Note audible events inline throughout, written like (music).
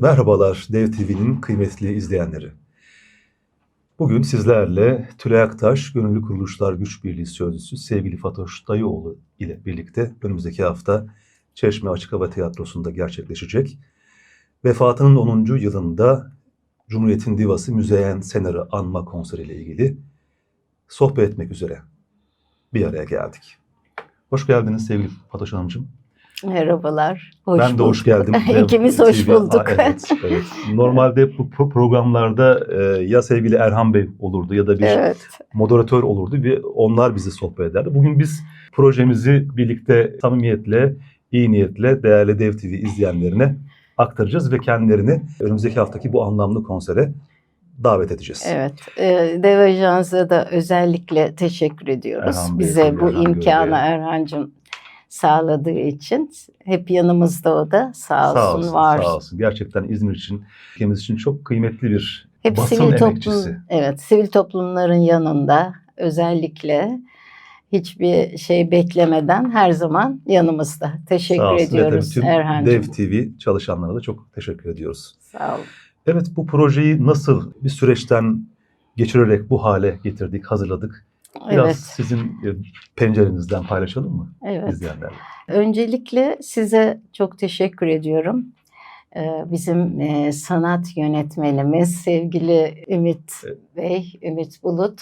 Merhabalar Dev TV'nin kıymetli izleyenleri. Bugün sizlerle Tülay Aktaş, Gönüllü Kuruluşlar Güç Birliği Sözcüsü sevgili Fatoş Dayıoğlu ile birlikte önümüzdeki hafta Çeşme Açık Hava Tiyatrosu'nda gerçekleşecek. Vefatının 10. yılında Cumhuriyet'in divası Müzeyyen Sener'i anma konseriyle ilgili sohbet etmek üzere bir araya geldik. Hoş geldiniz sevgili Fatoş Hanımcığım. Merhabalar. Hoş ben de hoş geldim. (laughs) İkimiz hoş bulduk. Aa, evet, evet. Normalde bu pro- programlarda e, ya sevgili Erhan Bey olurdu ya da bir evet. moderatör olurdu ve onlar bizi sohbet ederdi. Bugün biz projemizi birlikte samimiyetle, iyi niyetle değerli Dev TV izleyenlerine aktaracağız ve kendilerini önümüzdeki haftaki bu anlamlı konsere davet edeceğiz. Evet. Ee, Dev Ajans'a da özellikle teşekkür ediyoruz. Erhan Bey, Bize bu Erhan imkanı. Erhan'cığım sağladığı için. Hep yanımızda o da. Sağ olsun, Sağ olsun, var. sağ olsun. Gerçekten İzmir için, ülkemiz için çok kıymetli bir Hep basın sivil emekçisi. toplum, evet, sivil toplumların yanında özellikle hiçbir şey beklemeden her zaman yanımızda. Teşekkür Sağ olsun. Ediyoruz tüm Erhan'cığım. Dev TV çalışanlarına da çok teşekkür ediyoruz. Sağ olun. Evet bu projeyi nasıl bir süreçten geçirerek bu hale getirdik, hazırladık? Biraz Evet, sizin e, pencerenizden paylaşalım mı evet. izleyenlerle? Öncelikle size çok teşekkür ediyorum. Ee, Bizim e, sanat yönetmenimiz sevgili Ümit Evet. Bey, Ümit Bulut.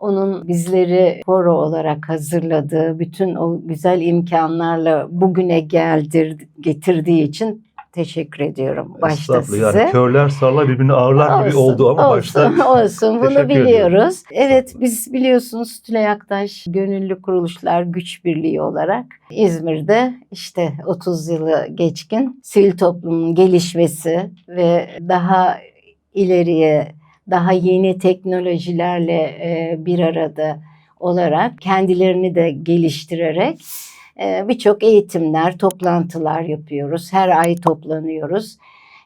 Onun bizleri koro olarak hazırladığı, bütün o güzel imkanlarla bugüne geldir, getirdiği için teşekkür ediyorum başta size. Yani körler sarlar birbirini ağırlar gibi Olsun, oldu ama başta olsun, (laughs) olsun. Bunu biliyoruz. Evet Estağfurullah. biz biliyorsunuz Tülay Aktaş Gönüllü Kuruluşlar Güç Birliği olarak İzmir'de işte 30 yılı geçkin sivil toplumun gelişmesi ve daha ileriye daha yeni teknolojilerle e, bir arada olarak kendilerini de geliştirerek birçok eğitimler, toplantılar yapıyoruz. Her ay toplanıyoruz.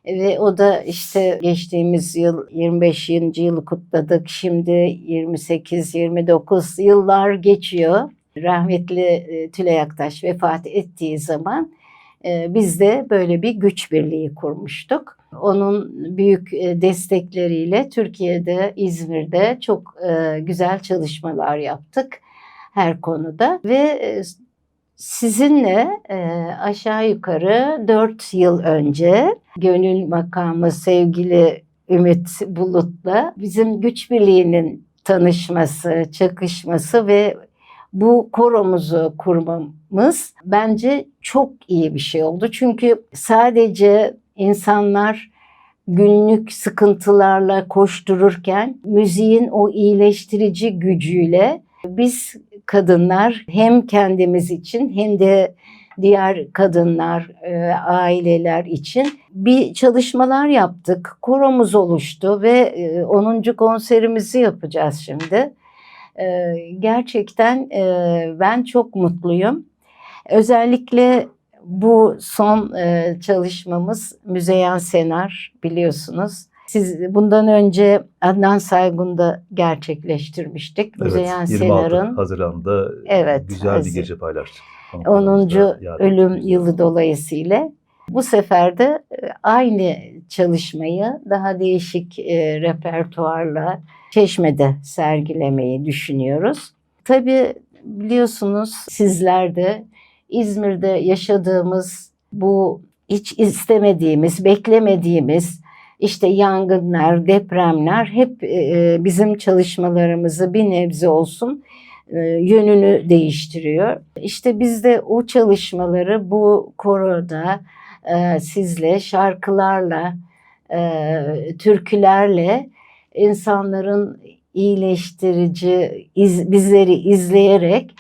Ve o da işte geçtiğimiz yıl 25. yılı kutladık. Şimdi 28-29 yıllar geçiyor. Rahmetli e, Tülay Aktaş vefat ettiği zaman e, biz de böyle bir güç birliği kurmuştuk. Onun büyük e, destekleriyle Türkiye'de, İzmir'de çok güzel çalışmalar yaptık her konuda ve sizinle e, aşağı yukarı 4 yıl önce gönül makamı sevgili Ümit Bulut'la bizim güç birliğinin tanışması, çakışması ve bu koromuzu kurmamız bence çok iyi bir şey oldu. Çünkü sadece insanlar günlük sıkıntılarla koştururken müziğin o iyileştirici gücüyle biz kadınlar hem kendimiz için hem de diğer kadınlar, e, aileler için bir çalışmalar yaptık. Koromuz oluştu ve e, 10. konserimizi yapacağız şimdi. E, gerçekten e, ben çok mutluyum. Özellikle bu son e, çalışmamız Müzeyyen Senar biliyorsunuz. Siz bundan önce Adnan Saygun'da gerçekleştirmiştik. Müzeyyen evet, 26 Senar'ın Haziran'da Evet, güzel bir Haziran. gece paylaştık. 10. Konuklarımızla yad ölüm yılı dolayısıyla bu sefer de e, aynı çalışmayı daha değişik e, repertuarla Çeşme'de sergilemeyi düşünüyoruz. Tabii biliyorsunuz sizler de İzmir'de yaşadığımız bu hiç istemediğimiz, beklemediğimiz işte yangınlar, depremler hep e, bizim çalışmalarımızı bir nebze olsun e, yönünü değiştiriyor. İşte biz de o çalışmaları bu koroda e, sizle şarkılarla, e, türkülerle insanların iyileştirici iz, bizleri izleyerek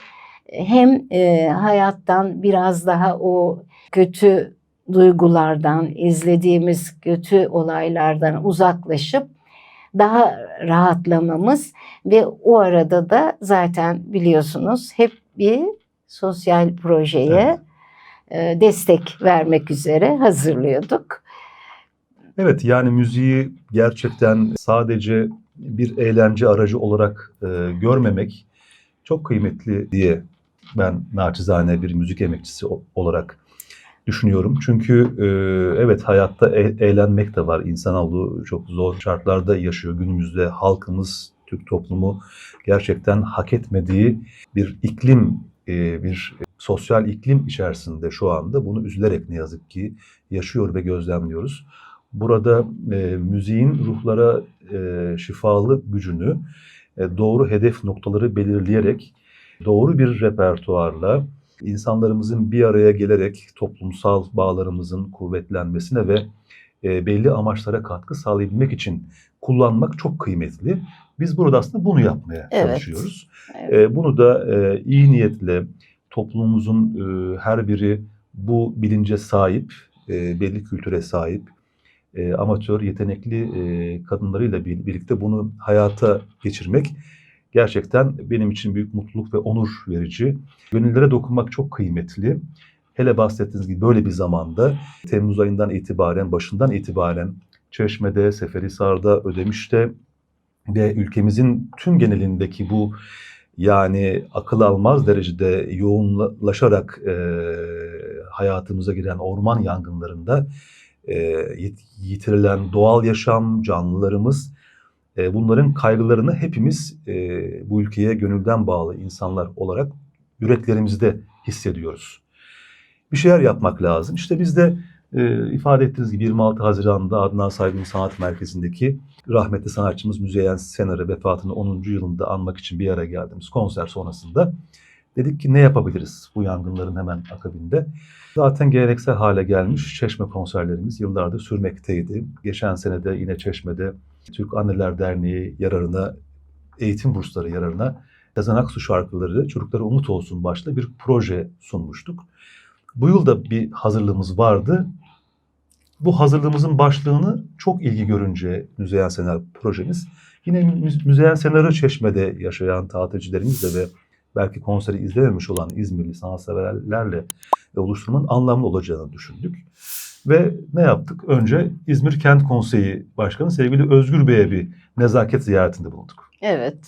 hem e, hayattan biraz daha o kötü duygulardan, izlediğimiz kötü olaylardan uzaklaşıp daha rahatlamamız ve o arada da zaten biliyorsunuz hep bir sosyal projeye e, destek vermek üzere hazırlıyorduk. Evet yani müziği gerçekten sadece bir eğlence aracı olarak e, görmemek çok kıymetli diye ben naçizane bir müzik emekçisi olarak düşünüyorum. Çünkü e, evet hayatta e- eğlenmek de var. İnsanoğlu çok zor şartlarda yaşıyor. Günümüzde halkımız, Türk toplumu gerçekten hak etmediği bir iklim, e, bir sosyal iklim içerisinde şu anda bunu üzülerek ne yazık ki yaşıyor ve gözlemliyoruz. Burada e, müziğin ruhlara e, şifalı gücünü e, doğru hedef noktaları belirleyerek doğru bir repertuarla insanlarımızın bir araya gelerek toplumsal bağlarımızın kuvvetlenmesine ve e, belli amaçlara katkı sağlayabilmek için kullanmak çok kıymetli. Biz burada aslında bunu yapmaya Evet. çalışıyoruz. Evet. E, bunu da e, iyi niyetle toplumumuzun e, her biri bu bilince sahip, e, belli kültüre sahip, e, amatör, yetenekli e, kadınlarıyla bir- birlikte bunu hayata geçirmek gerçekten benim için büyük mutluluk ve onur verici. Gönüllere dokunmak çok kıymetli. Hele bahsettiğiniz gibi böyle bir zamanda Temmuz ayından itibaren, başından itibaren Çeşme'de, Seferihisar'da, Ödemiş'te ve ülkemizin tüm genelindeki bu yani akıl almaz derecede yoğunlaşarak e, hayatımıza giren orman yangınlarında e, yit- yitirilen doğal yaşam, canlılarımız e, bunların kaygılarını hepimiz e, bu ülkeye gönülden bağlı insanlar olarak yüreklerimizde hissediyoruz. Bir şeyler yapmak lazım. İşte biz de e, ifade ettiğiniz gibi 26 Haziran'da Adnan Saygın Sanat Merkezi'ndeki rahmetli sanatçımız Müzeyyen Senar'ı vefatını 10. yılında anmak için bir araya geldiğimiz konser sonrasında dedik ki ne yapabiliriz bu yangınların hemen akabinde. Zaten geleneksel hale gelmiş Çeşme konserlerimiz yıllardır sürmekteydi. Geçen sene de yine Çeşme'de Türk Anneler Derneği yararına, eğitim bursları yararına Sezen Aksu şarkıları Çocuklara Umut Olsun başlı bir proje sunmuştuk. Bu yıl da bir hazırlığımız vardı. Bu hazırlığımızın başlığını çok ilgi görünce Müzeyyen Senar projemiz yine Mü- Müzeyyen Senar'ı Çeşme'de yaşayan tatilcilerimizle ve belki konseri izlememiş olan İzmirli sanatseverlerle oluşturmanın anlamlı olacağını düşündük. Ve ne yaptık? Önce İzmir Kent Konseyi Başkanı sevgili Özgür Bey'e bir nezaket ziyaretinde bulunduk. Evet.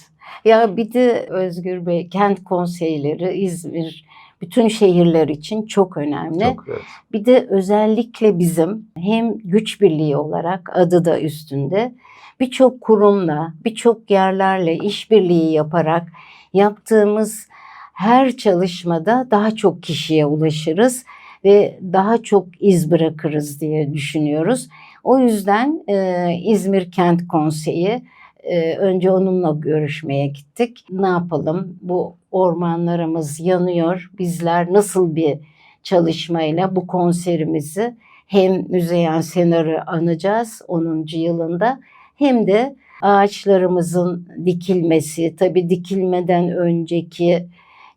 Ya bir de Özgür Bey kent konseyleri İzmir bütün şehirler için çok önemli. Çok evet. Bir de özellikle bizim hem güç birliği olarak adı da üstünde birçok kurumla, birçok yerlerle işbirliği yaparak yaptığımız her çalışmada daha çok kişiye ulaşırız ve daha çok iz bırakırız diye düşünüyoruz. O yüzden e, İzmir Kent Konseyi e, önce onunla görüşmeye gittik. Ne yapalım? Bu ormanlarımız yanıyor. Bizler nasıl bir çalışmayla bu konserimizi hem Müzeyyen Senar'ı anacağız 10. yılında hem de ağaçlarımızın dikilmesi, tabii dikilmeden önceki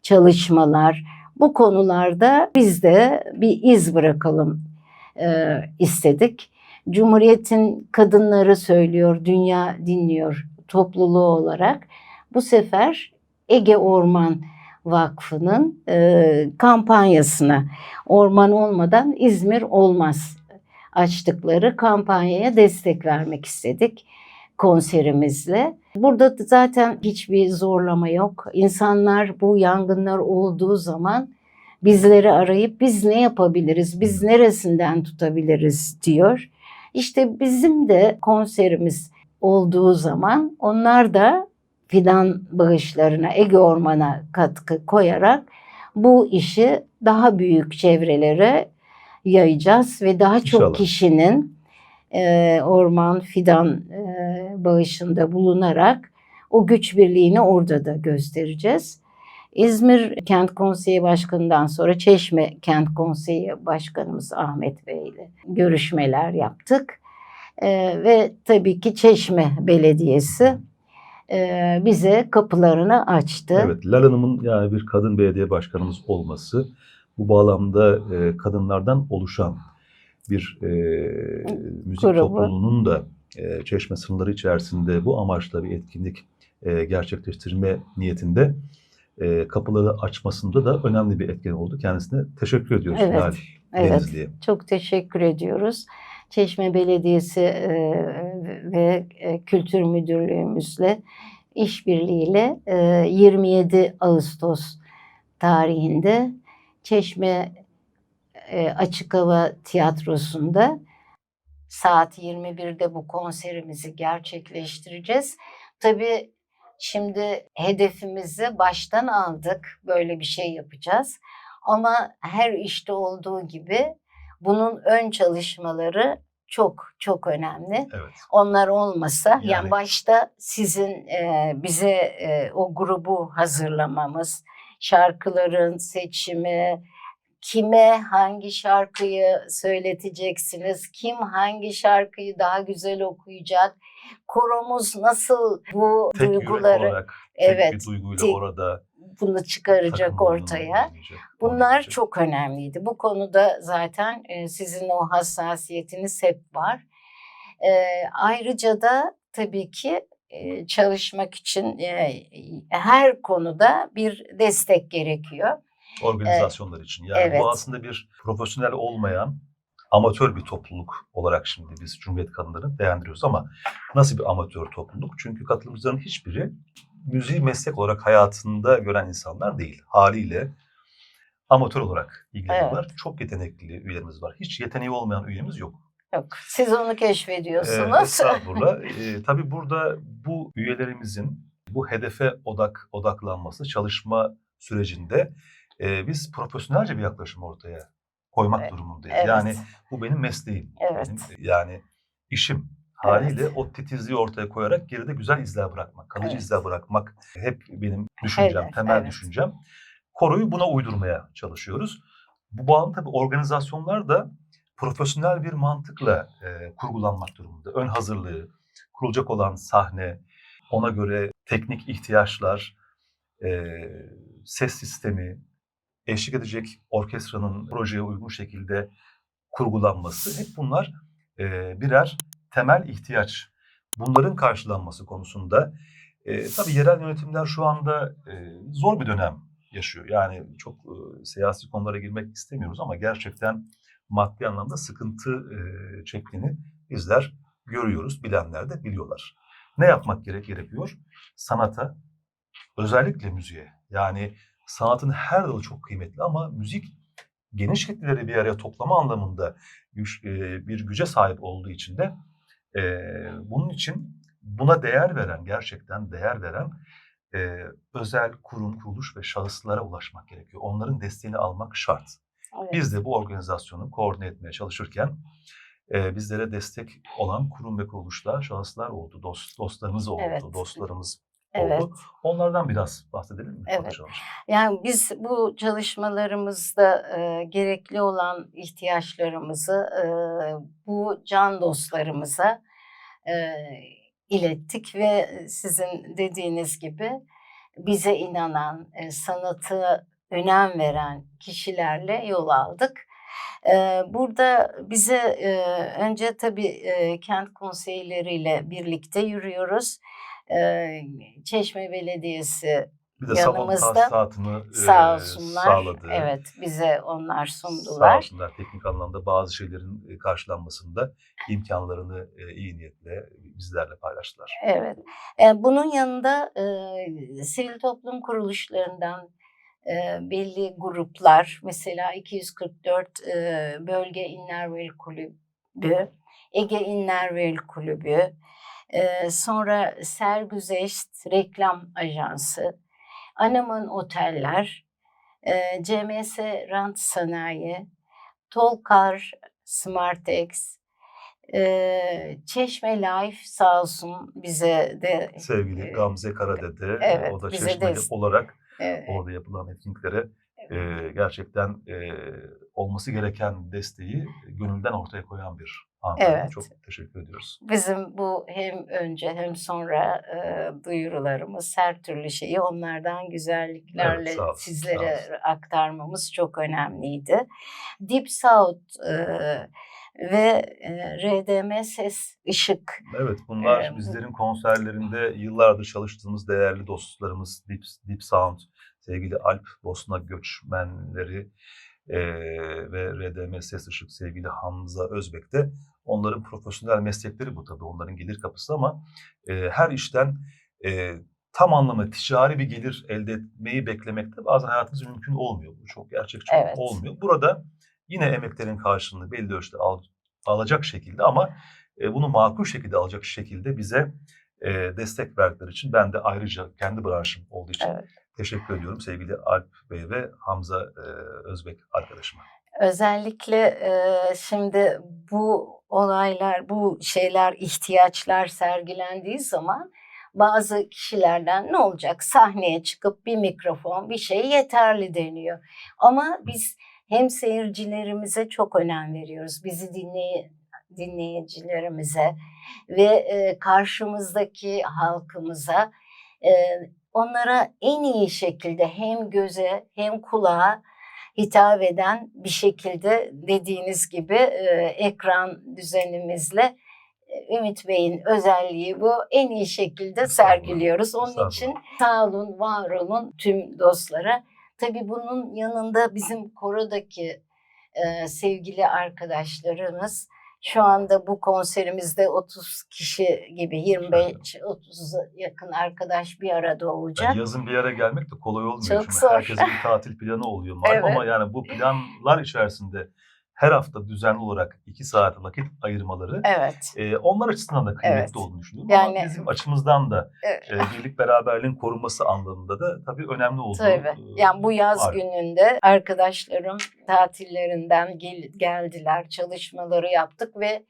çalışmalar bu konularda biz de bir iz bırakalım e, istedik. Cumhuriyet'in kadınları söylüyor, dünya dinliyor topluluğu olarak. Bu sefer Ege Orman Vakfı'nın e, kampanyasına orman olmadan İzmir olmaz açtıkları kampanyaya destek vermek istedik konserimizle. Burada da zaten hiçbir zorlama yok. İnsanlar bu yangınlar olduğu zaman bizleri arayıp biz ne yapabiliriz, biz neresinden tutabiliriz diyor. İşte bizim de konserimiz olduğu zaman onlar da fidan bağışlarına, Ege Orman'a katkı koyarak bu işi daha büyük çevrelere yayacağız ve daha çok İnşallah. kişinin e, orman fidan e, bağışında bulunarak o güç birliğini orada da göstereceğiz. İzmir Kent Konseyi Başkanı'ndan sonra Çeşme Kent Konseyi Başkanımız Ahmet Bey ile görüşmeler yaptık. E, ve tabii ki Çeşme Belediyesi e, bize kapılarını açtı. Evet, Lal Hanım'ın yani bir kadın belediye başkanımız olması bu bağlamda e, kadınlardan oluşan bir e, müzik Grubu. topluluğunun da e, Çeşme sınırları içerisinde bu amaçla bir etkinlik e, gerçekleştirme niyetinde e, kapıları açmasında da önemli bir etken oldu. Kendisine teşekkür ediyoruz Evet, Lal evet. Denizli'ye. Çok teşekkür ediyoruz. Çeşme Belediyesi e, ve Kültür Müdürlüğümüzle işbirliğiyle e, 27 Ağustos tarihinde Çeşme e, Açık Hava Tiyatrosu'nda saat 21'de bu konserimizi gerçekleştireceğiz. Tabii şimdi hedefimizi baştan aldık. Böyle bir şey yapacağız. Ama her işte olduğu gibi bunun ön çalışmaları çok çok önemli. Evet. Onlar olmasa yani, Yani- başta sizin e, bize e, o grubu hazırlamamız, şarkıların seçimi, kime hangi şarkıyı söyleteceksiniz, kim hangi şarkıyı daha güzel okuyacak, koromuz nasıl bu Tek duyguları olarak, tek evet, bir duyguyla tek- orada bunu çıkaracak ortaya. Bunlar oynayacak. çok önemliydi. Bu konuda zaten e, sizin o hassasiyetiniz hep var. E, ayrıca da tabii ki e, çalışmak için e, her konuda bir destek gerekiyor. Organizasyonlar için. Yani evet. bu aslında bir profesyonel olmayan amatör bir topluluk olarak şimdi biz Cumhuriyet Kadınları'nı değerlendiriyoruz ama nasıl bir amatör topluluk? Çünkü katılımcıların hiçbiri müziği meslek olarak hayatında gören insanlar değil. Haliyle amatör olarak ilgileniyorlar. Çok yetenekli üyelerimiz var. Hiç yeteneği olmayan üyemiz yok. Yok, siz onu Ee, keşfediyorsunuz. estağfurullah. (laughs) Ee, tabii burada bu üyelerimizin bu hedefe odak odaklanması çalışma sürecinde e, biz profesyonelce bir yaklaşım ortaya koymak Evet, durumundayız. evet. Yani bu benim mesleğim. Evet. Benim, yani işim. Haliyle o titizliği ortaya koyarak geride güzel izler bırakmak, kalıcı Evet. izler bırakmak hep benim düşüncem, Evet, temel evet. düşüncem. Koroyu buna uydurmaya çalışıyoruz. Bu bağlı tabii organizasyonlar da profesyonel bir mantıkla e, kurgulanmak durumunda. Ön hazırlığı, kurulacak olan sahne, ona göre teknik ihtiyaçlar, e, ses sistemi, eşlik edecek orkestranın projeye uygun şekilde kurgulanması hep bunlar e, birer temel ihtiyaç. Bunların karşılanması konusunda e, tabii yerel yönetimler şu anda e, zor bir dönem yaşıyor. Yani çok e, siyasi konulara girmek istemiyoruz ama gerçekten maddi anlamda sıkıntı e, çektiğini bizler görüyoruz. Bilenler de biliyorlar. Ne yapmak gerek gerekiyor? Sanata, özellikle müziğe. Yani sanatın her dalı çok kıymetli ama müzik geniş kitleleri bir araya toplama anlamında güç, e, bir güce sahip olduğu için de e, bunun için buna değer veren, gerçekten değer veren e, özel kurum, kuruluş ve şahıslara ulaşmak gerekiyor. Onların desteğini almak şart. Evet. Biz de bu organizasyonu koordine etmeye çalışırken e, bizlere destek olan kurum ve kuruluşlar, şahıslar oldu, dost, dostlarımız oldu, Evet. dostlarımız Evet. oldu. Onlardan biraz bahsedelim mi? Evet. Konuşalım. Yani biz bu çalışmalarımızda e, gerekli olan ihtiyaçlarımızı e, bu can dostlarımıza e, ilettik ve sizin dediğiniz gibi bize inanan, e, sanatı önem veren kişilerle yol aldık. E, burada bize e, önce tabii e, kent konseyleriyle birlikte yürüyoruz. E, Çeşme Belediyesi Bir de yanımızda tahsisatını sağ olsunlar. sağladı. Evet, bize onlar Sağ sundular. olsunlar teknik anlamda bazı şeylerin karşılanmasında imkanlarını iyi niyetle bizlerle paylaştılar. Evet. Bunun yanında e, sivil toplum kuruluşlarından e, belli gruplar, mesela 244 e, Bölge İnnerveli Kulübü, Ege İnnerveli Kulübü, e, sonra Sergüzeşt Reklam Ajansı, Anamın Oteller, e, CMS Rant Sanayi, Tolkar Smartex, e, Çeşme Life sağ olsun bize de Sevgili Gamze Karadede, evet, o da Çeşmeli de- olarak e, orada yapılan etkinliklere e, gerçekten e, olması gereken desteği gönülden ortaya koyan bir hanımefendi. Evet. Çok teşekkür ediyoruz. bizim bu hem önce hem sonra e, duyurularımız her türlü şeyi onlardan güzelliklerle Evet, sizlere aktarmamız çok önemliydi. Deep South e, ve e, RDM Ses Işık Evet bunlar Ee, bizlerin konserlerinde yıllardır çalıştığımız değerli dostlarımız Deep, Deep Sound, sevgili Alp Bosna göçmenleri e, ve RDM Ses Işık sevgili Hamza Özbek de onların profesyonel meslekleri bu tabii onların gelir kapısı ama e, her işten e, tam anlamda ticari bir gelir elde etmeyi beklemek de bazen hayatımız mümkün olmuyor. Bu çok gerçekçi Evet. olmuyor. Burada yine emeklerin karşılığını belli ölçüde al- alacak şekilde ama e, bunu makul şekilde alacak şekilde bize e, destek verdikleri için ben de ayrıca kendi branşım olduğu için Evet. teşekkür ediyorum sevgili Alp Bey ve Hamza e, Özbek arkadaşıma. Özellikle e, şimdi bu olaylar, bu şeyler, ihtiyaçlar sergilendiği zaman bazı kişilerden ne olacak? Sahneye çıkıp bir mikrofon, bir şey yeterli deniyor. Ama biz hem seyircilerimize çok önem veriyoruz. Bizi dinley dinleyicilerimize ve e, karşımızdaki halkımıza e, onlara en iyi şekilde hem göze hem kulağa hitap eden bir şekilde dediğiniz gibi e, ekran düzenimizle e, Ümit Bey'in özelliği bu. En iyi şekilde sergiliyoruz. Onun için sağ olun, var olun tüm dostlara. Tabii bunun yanında bizim korodaki e, sevgili arkadaşlarımız şu anda bu konserimizde 30 kişi gibi 25-30'a yakın arkadaş bir arada olacak. Yani yazın bir yere gelmek de kolay olmuyor. Çok Çünkü zor. herkesin bir tatil planı oluyor (laughs) Evet. ama yani bu planlar içerisinde her hafta düzenli olarak iki saat vakit ayırmaları Evet. e, onlar açısından da kıymetli Evet. olduğunu düşünüyorum. Yani- Ama bizim açımızdan da Evet. e, birlik beraberliğin korunması anlamında da tabii önemli olduğu Tabii. e, Yani bu yaz var. gününde arkadaşlarım tatillerinden gel- geldiler, çalışmaları yaptık ve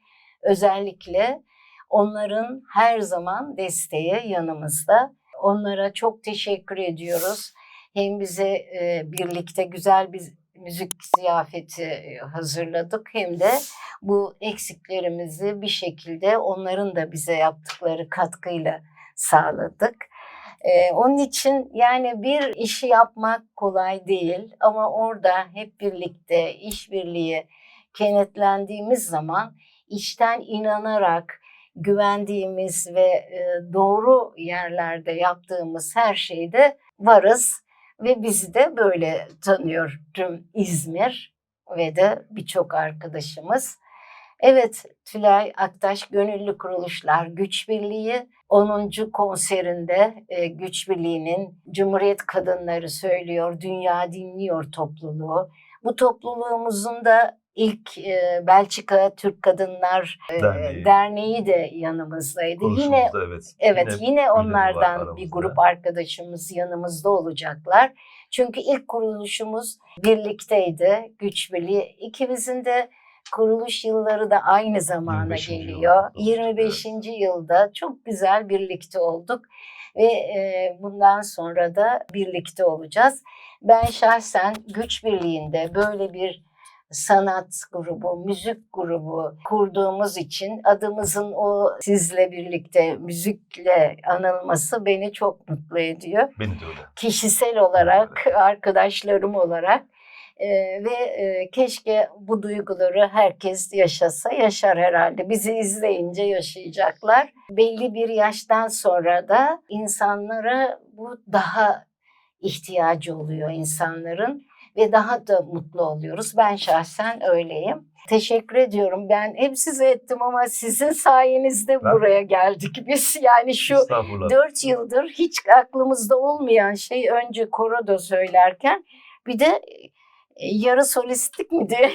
özellikle onların her zaman desteği yanımızda. Onlara çok teşekkür ediyoruz. Hem bize e, birlikte güzel bir müzik ziyafeti hazırladık hem de bu eksiklerimizi bir şekilde onların da bize yaptıkları katkıyla sağladık. Ee, onun için yani bir işi yapmak kolay değil ama orada hep birlikte işbirliği kenetlendiğimiz zaman içten inanarak güvendiğimiz ve doğru yerlerde yaptığımız her şeyde varız ve bizi de böyle tanıyor tüm İzmir ve de birçok arkadaşımız. Evet Tülay Aktaş Gönüllü Kuruluşlar Güç Birliği 10. konserinde e, Güç Birliği'nin Cumhuriyet Kadınları Söylüyor, Dünya Dinliyor topluluğu. Bu topluluğumuzun da ilk e, Belçika Türk Kadınlar e, Derneği. Derneği de yanımızdaydı. Yine evet. Evet Yine yine, onlardan bir grup arkadaşımız yanımızda olacaklar. Çünkü ilk kuruluşumuz birlikteydi, güç birliği. İkimizin de kuruluş yılları da aynı zamana 25. yıl geliyor. oldu, 25. yılda çok güzel birlikte olduk ve e, bundan sonra da birlikte olacağız. Ben şahsen güç birliğinde böyle bir sanat grubu, müzik grubu kurduğumuz için adımızın o sizle birlikte müzikle anılması beni çok mutlu ediyor. Beni de öyle. Kişisel olarak, arkadaşlarım olarak Ee, ve e, keşke bu duyguları herkes yaşasa, yaşar herhalde. Bizi izleyince yaşayacaklar. Belli bir yaştan sonra da insanlara bu daha ihtiyacı oluyor insanların ve daha da mutlu oluyoruz. Ben şahsen öyleyim. Teşekkür ediyorum. Ben hep size ettim ama sizin sayenizde Ben- buraya geldik (laughs) biz. Yani şu dört yıldır hiç aklımızda olmayan şey önce koroda söylerken bir de e, yarı solistlik mi diye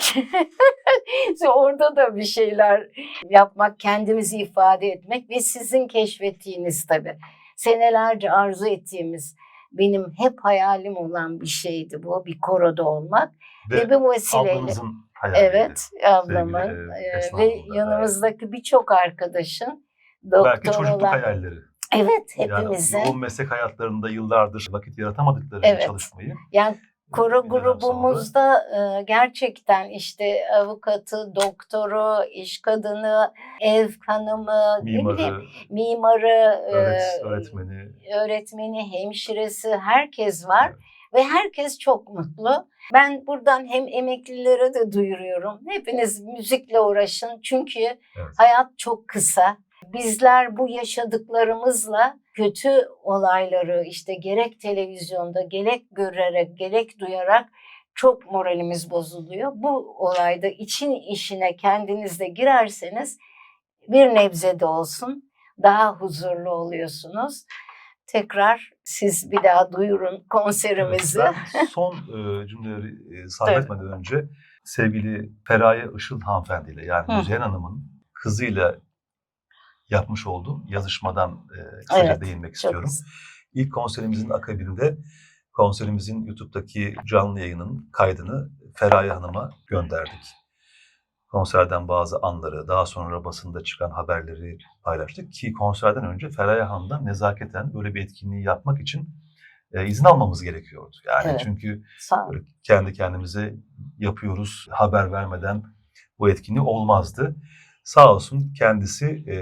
(laughs) orada da bir şeyler yapmak, kendimizi ifade etmek ve sizin keşfettiğiniz tabii. Senelerce arzu ettiğimiz benim hep hayalim olan bir şeydi bu. Bir koroda olmak. Ve, Ve bu vesileyle evet ablamın e, ve yanımızdaki birçok arkadaşın Belki doktor çocukluk olan hayalleri. Evet Yani hepimizin. yoğun meslek hayatlarında yıllardır vakit yaratamadıkları Evet. çalışmayı. Yani dönem grubumuzda e, gerçekten işte avukatı, doktoru, iş kadını, ev hanımı, ne Mimarı, bileyim, mimarı, öğret- öğretmeni. öğretmeni, hemşiresi herkes var Evet. ve herkes çok mutlu. Ben buradan hem emeklilere de duyuruyorum. Hepiniz müzikle uğraşın çünkü Evet. Hayat çok kısa. Bizler bu yaşadıklarımızla kötü olayları işte gerek televizyonda gerek görerek gerek duyarak çok moralimiz bozuluyor. Bu olayda için işine kendiniz de girerseniz bir nebze de olsun daha huzurlu oluyorsunuz. tekrar siz bir daha duyurun konserimizi. Evet, ben son (laughs) e, cümleleri e, sarf etmeden önce sevgili Feraye Işıl hanımefendiyle yani. Müzeyyen Hanım'ın kızıyla yapmış olduğum yazışmadan e, kısaca Evet, değinmek istiyorum. İlk konserimizin akabinde konserimizin YouTube'daki canlı yayının kaydını Feraye Hanım'a gönderdik. Konserden bazı anları, daha sonra basında çıkan haberleri paylaştık ki konserden önce Feraye Hanım'dan nezaketen böyle bir etkinliği yapmak için e, izin almamız gerekiyordu. Yani Evet. çünkü kendi kendimize yapıyoruz, haber vermeden bu etkinliği olmazdı. Sağ olsun kendisi e,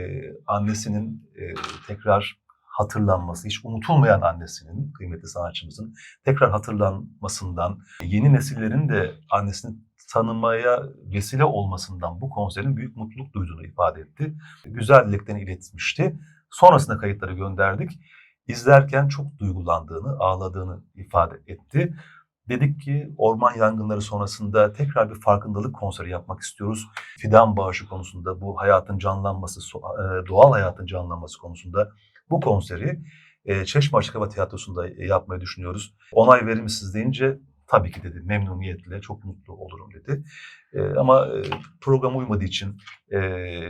annesinin e, tekrar hatırlanması, hiç unutulmayan annesinin, kıymetli sanatçımızın tekrar hatırlanmasından, yeni nesillerin de annesini tanımaya vesile olmasından bu konserin büyük mutluluk duyduğunu ifade etti. Güzel dileklerini iletmişti. Sonrasında kayıtları gönderdik. İzlerken çok duygulandığını, ağladığını ifade etti. Dedik ki orman yangınları sonrasında tekrar bir farkındalık konseri yapmak istiyoruz. Fidan bağışı konusunda bu hayatın canlanması, e, doğal hayatın canlanması konusunda bu konseri e, Çeşme Açık Hava Tiyatrosu'nda yapmayı düşünüyoruz. Onay verir misiniz deyince tabii ki dedi memnuniyetle çok mutlu olurum dedi. E, Ama e, programa uymadığı için e,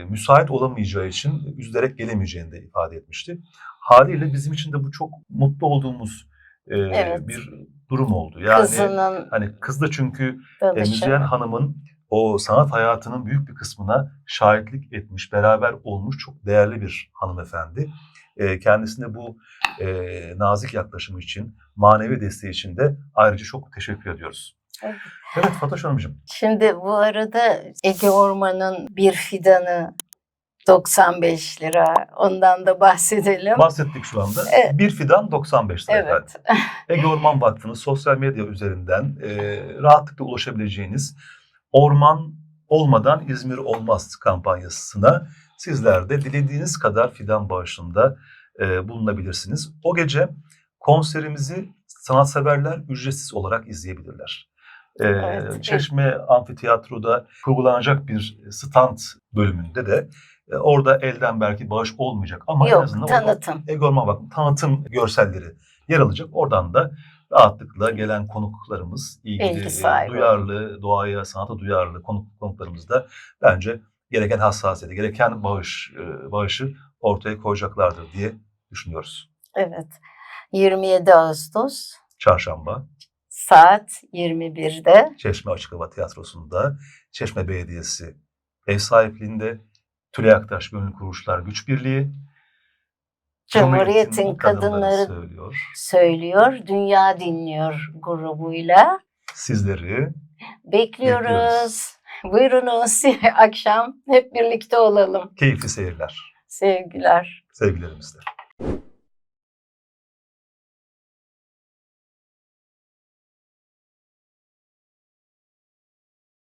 müsait olamayacağı için üzülerek gelemeyeceğini de ifade etmişti. Haliyle bizim için de bu çok mutlu olduğumuz e, Evet. bir durum oldu. Yani Kızının hani kız da çünkü e. Müzeyyen Hanım'ın o sanat hayatının büyük bir kısmına şahitlik etmiş, beraber olmuş çok değerli bir hanımefendi. E, kendisine bu e, nazik yaklaşımı için, manevi desteği için de ayrıca çok teşekkür ediyoruz. Evet. Evet Fatoş Hanımcığım. Şimdi bu arada Ege Orman'ın bir fidanı 95 lira. Ondan da bahsedelim. Bahsettik şu anda. Evet. Bir fidan 95 lira efendim. Evet. Ege Orman Vakfı'nın sosyal medya üzerinden e, rahatlıkla ulaşabileceğiniz Orman Olmadan İzmir Olmaz kampanyasına sizler de dilediğiniz kadar fidan bağışında e, bulunabilirsiniz. O gece konserimizi sanatseverler ücretsiz olarak izleyebilirler. E, Evet. Çeşme Amfiteyatro'da kurgulanacak bir stand bölümünde de e, orada elden belki bağış olmayacak ama en Yok azından orada tanıtım. Egorma bak tanıtım görselleri yer alacak. Oradan da rahatlıkla gelen konuklarımız, ilgili Bilgi e, duyarlı, doğaya, sanata duyarlı konuk, konuklarımız da bence gereken hassasiyeti, gereken bağış, e, bağışı ortaya koyacaklardır diye düşünüyoruz. Evet. 27 Ağustos Çarşamba saat 21'de Çeşme Açık Hava Tiyatrosu'nda Çeşme Belediyesi ev sahipliğinde Tülay Aktaş Gönüllü Kuruluşlar Güç Birliği Cumhuriyet'in kadınları söylüyor. söylüyor. Dünya dinliyor grubuyla. Sizleri Bekliyoruz. Bekliyoruz. Buyurunuz (laughs) akşam hep birlikte olalım. keyifli seyirler. Sevgiler. Sevgilerimizle.